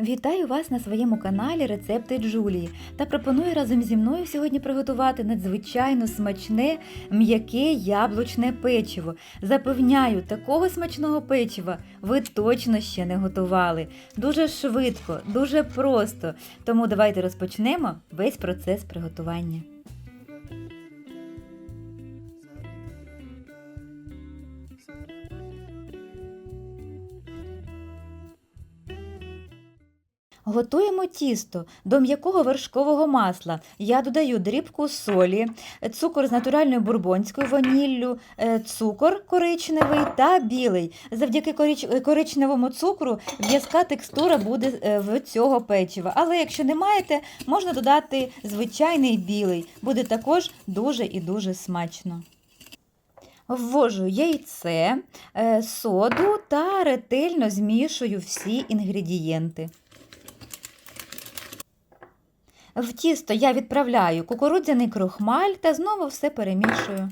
Вітаю вас на своєму каналі Рецепти Джулії та пропоную разом зі мною сьогодні приготувати надзвичайно смачне м'яке яблучне печиво. Запевняю, такого смачного печива ви точно ще не готували. Дуже швидко, дуже просто. Тому давайте розпочнемо весь процес приготування. Готуємо тісто до м'якого вершкового масла. Я додаю дрібку солі, цукор з натуральною бурбонською ваніллю, е, цукор коричневий та білий. Завдяки корич- коричневому цукру в'язка текстура буде е, в цього печива. Але якщо не маєте, можна додати звичайний білий. Буде також дуже і дуже смачно. Ввожу яйце, е, соду та ретельно змішую всі інгредієнти. В тісто я відправляю кукурудзяний крохмаль та знову все перемішую.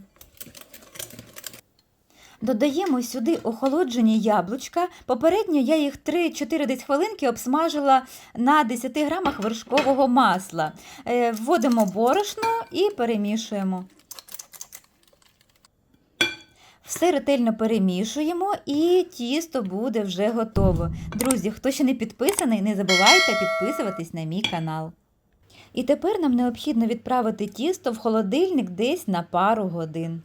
Додаємо сюди охолоджені яблучка. Попередньо я їх 3-4 десь хвилинки обсмажила на 10 грамах вершкового масла. Е, Вводимо борошно і перемішуємо. Все ретельно перемішуємо і тісто буде вже готово. Друзі, хто ще не підписаний, не забувайте підписуватись на мій канал. І тепер нам необхідно відправити тісто в холодильник десь на пару годин.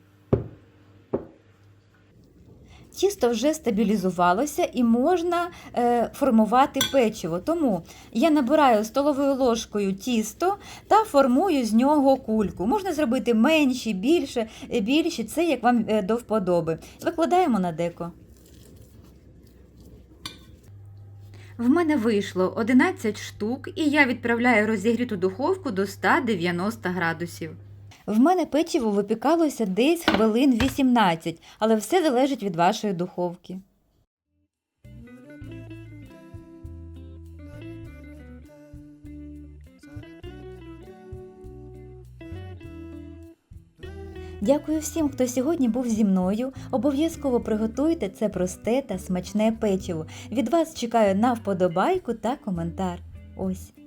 Тісто вже стабілізувалося і можна е, формувати печиво. Тому я набираю столовою ложкою тісто та формую з нього кульку. Можна зробити менші, більше, е, більші, це як вам е, до вподоби. Викладаємо на деко. В мене вийшло 11 штук, і я відправляю розігріту духовку до 190 градусів. В мене печиво випікалося десь хвилин 18, але все залежить від вашої духовки. Дякую всім, хто сьогодні був зі мною. Обов'язково приготуйте це просте та смачне печиво. Від вас чекаю на вподобайку та коментар. Ось.